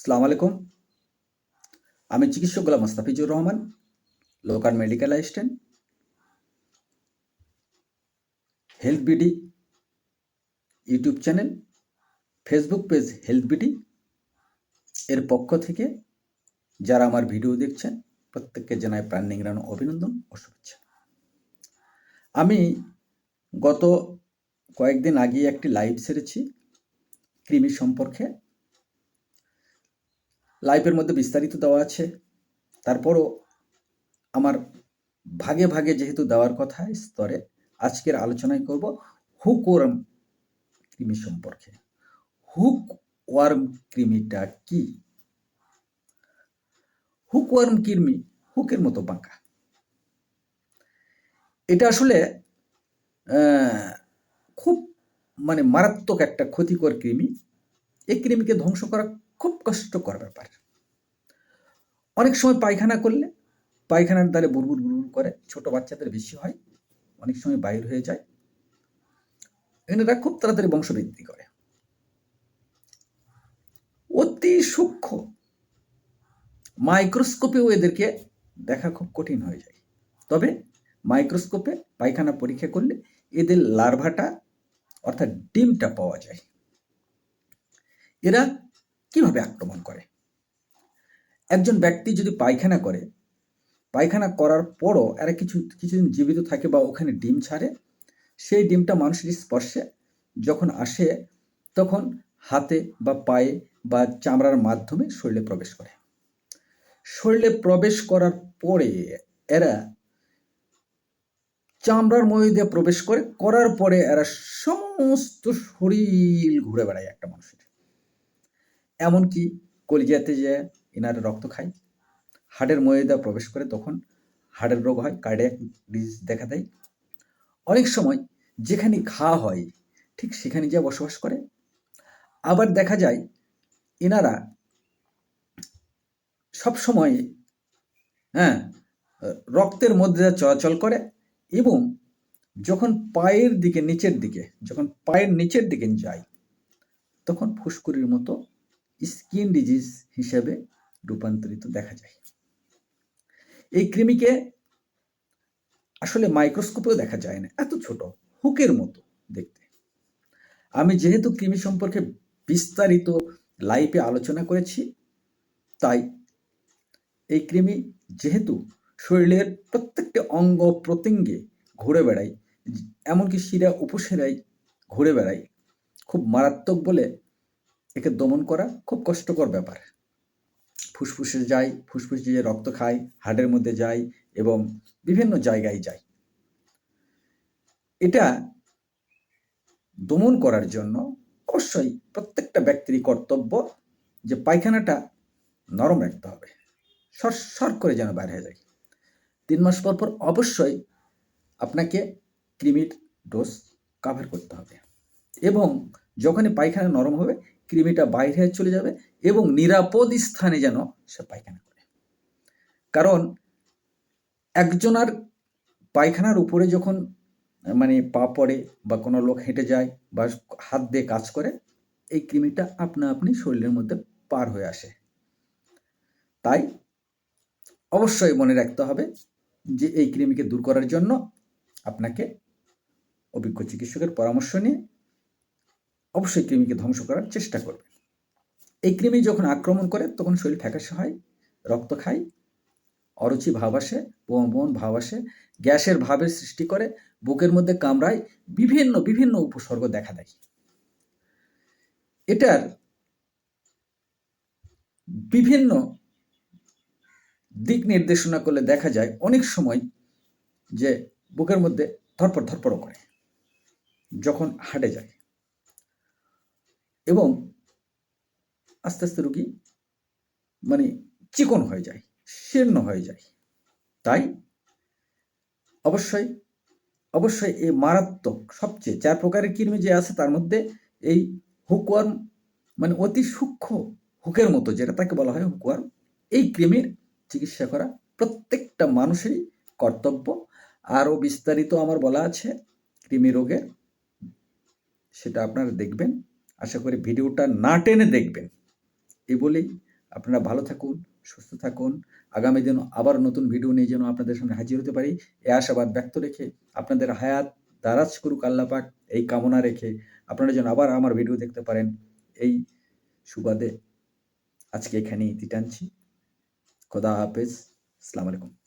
সালাম আলাইকুম। আমি চিকিৎসক Golam Mostafizur Rahman, local medical assistant, health BD YouTube channel, Facebook page health BD এর পক্ষ থেকে যারা আমার ভিডিও দেখছেন, প্রত্যেককে জানাই প্রাণ নিংড়ানো অভিনন্দন ও শুভেচ্ছা। আমি গত কয়েকদিন আগে একটি লাইভ সেরেছি, কৃমি সম্পর্কে। লাইভের মধ্যে বিস্তারিত দেওয়া আছে। তারপরও আমার ভাগে ভাগে যেহেতু দেওয়ার কথা স্তরে, আজকের আলোচনায় করব হুক ওয়ার্ম কৃমি সম্পর্কে। হুক ওয়ার্ম কৃমিটা কি? হুক ওয়ার্ম কৃমি হুকের মতো বাঁকা এটা আসলে খুব মানে মারাত্মক একটা ক্ষতিকর কৃমি। এই কৃমিকে ধ্বংস করা খুব কষ্টকর ব্যাপার। অনেক সময় পায়খানা করলে, পায়খানার দ্বারে বুড়বুড় বুড়বুড় করে, ছোট বাচ্চাদের বেশি হয়, অনেক সময় বাইর হয়ে যায়। এনারা খুব তাড়াতাড়ি বংশবৃদ্ধি করে। অতি সূক্ষ্ম মাইক্রোস্কোপেও এদেরকে দেখা খুব কঠিন হয়ে যায়। তবে মাইক্রোস্কোপে পায়খানা পরীক্ষা করলে এদের লার্ভাটা, অর্থাৎ ডিমটা পাওয়া যায়। এরা কীভাবে আক্রমণ করে? একজন ব্যক্তি যদি পায়খানা করে, পায়খানা করার পরও এরা কিছু, কিছুদিন জীবিত থাকে বা ওখানে ডিম ছাড়ে, সেই ডিমটা মানুষের স্পর্শে যখন আসে, তখন হাতে বা পায়ে বা চামড়ার মাধ্যমে শরীরে প্রবেশ করে। শরীরে প্রবেশ করার পরে এরা চামড়ার মধ্যে দিয়ে প্রবেশ করে, করার পরে এরা সমস্ত শরীর ঘুরে বেড়ায় একটা মানুষের। এমনকি কলিজাতে যে এনার রক্ত খায়। হাড়ের ময়দা প্রবেশ করে তখন হাড়ের রোগ হয় কার্ডিয়াক ডিজিজ দেখা দেয়। অনেক সময় যেখানে ঘা হয়, ঠিক সেখানে যা বসবাস করে। আবার দেখা যায় এনারা সব সময় হ্যাঁ রক্তের মধ্যে চলাচল করে এবং যখন পায়ের দিকে, নিচের দিকে, যখন পায়ের নিচের দিকে যায়, তখন ফুসকুরির মতো স্কিন ডিজিজ হিসেবে রূপান্তরিত দেখা যায়। এই কৃমিকে আসলে মাইক্রোস্কোপেও দেখা যায় না, এত ছোট, হুকের মতো দেখতে। আমি যেহেতু কৃমি সম্পর্কে বিস্তারিত লাইভে আলোচনা করেছি, তাই এই কৃমি যেহেতু শরীরের প্রত্যেকটি অঙ্গ প্রত্যঙ্গে ঘুরে বেড়ায়, এমনকি শিরা উপশিরায় ঘুরে বেড়ায়, খুব মারাত্মক বলে একে দমন করা খুব কষ্টকর ব্যাপার। ফুসফুসে যায় ফুসফুস দিয়ে রক্ত খায় হাড়ের মধ্যে যায় এবং বিভিন্ন জায়গায় যায় এটা দমন করার জন্য অবশ্যই প্রত্যেকটা ব্যক্তিরই কর্তব্য যে পায়খানাটা নরম রাখতে হবে, সর সর করে যেন বাইরে হয়ে যায়। তিন মাস পর পর অবশ্যই আপনাকে ক্রিমির ডোজ কাভার করতে হবে এবং যখনই পায়খানা নরম হবে কৃমিটা বাইরে চলে যাবে এবং নিরাপদ স্থানে যেন সে পায়খানা করে। কারণ একজনার পায়খানার উপরে যখন মানে পা পড়ে বা কোনো লোক হেঁটে যায় বা হাত দিয়ে কাজ করে, এই কৃমিটা আপনা আপনি শরীরের মধ্যে পার হয়ে আসে। তাই অবশ্যই মনে রাখতে হবে যে এই কৃমিকে দূর করার জন্য আপনাকে অভিজ্ঞ চিকিৎসকের পরামর্শ নিয়ে অবশ্যই কৃমিকে ধ্বংস করার চেষ্টা করবে। এই কৃমি যখন আক্রমণ করে, তখন শরীর ফ্যাকাশে হয়, রক্ত খায়, অরুচি ভাব আসে বন বন ভাব আসে, গ্যাসের ভাবের সৃষ্টি করে, বুকের মধ্যে কামড়ায় বিভিন্ন বিভিন্ন উপসর্গ দেখা দেয়। এটার বিভিন্ন দিক নির্দেশনা করলে দেখা যায় অনেক সময় যে বুকের মধ্যে ধরপড় ধরপড় করে, যখন হাঁটে যায়। এবং আস্তে আস্তে রুগী মানে চিকন হয়ে যায়, শীর্ণ হয়ে যায়। তাই অবশ্যই অবশ্যই এই মারাত্মক, সবচেয়ে চার প্রকারের কৃমি যে আছে তার মধ্যে এই হুকওয়ার্ম মানে অতি সূক্ষ্ম হুকের মতো যেটা তাকে বলা হয় হুকওয়ার্ম, এই কৃমির চিকিৎসা করা প্রত্যেকটা মানুষেরই কর্তব্য। আরও বিস্তারিত আমার বলা আছে কৃমি রোগের, সেটা আপনারা দেখবেন। আশা করি ভিডিওটা না টেনে দেখবেন। এই বলেই আপনারা ভালো থাকুন, সুস্থ থাকুন। আগামী দিন আবার নতুন ভিডিও নিয়ে যেন আপনাদের সামনে হাজির হতে পারি। এ আশাবাদ ব্যক্ত রেখে আপনাদের হায়াত, দারাজ করুক আল্লাহ পাক এই কামনা রেখে আপনারা যেন আবার আমার ভিডিও দেখতে পারেন। এই সুবাদে আজকে এখানে ইতি টানছি। খোদা হাফেজ। আসসালামু আলাইকুম।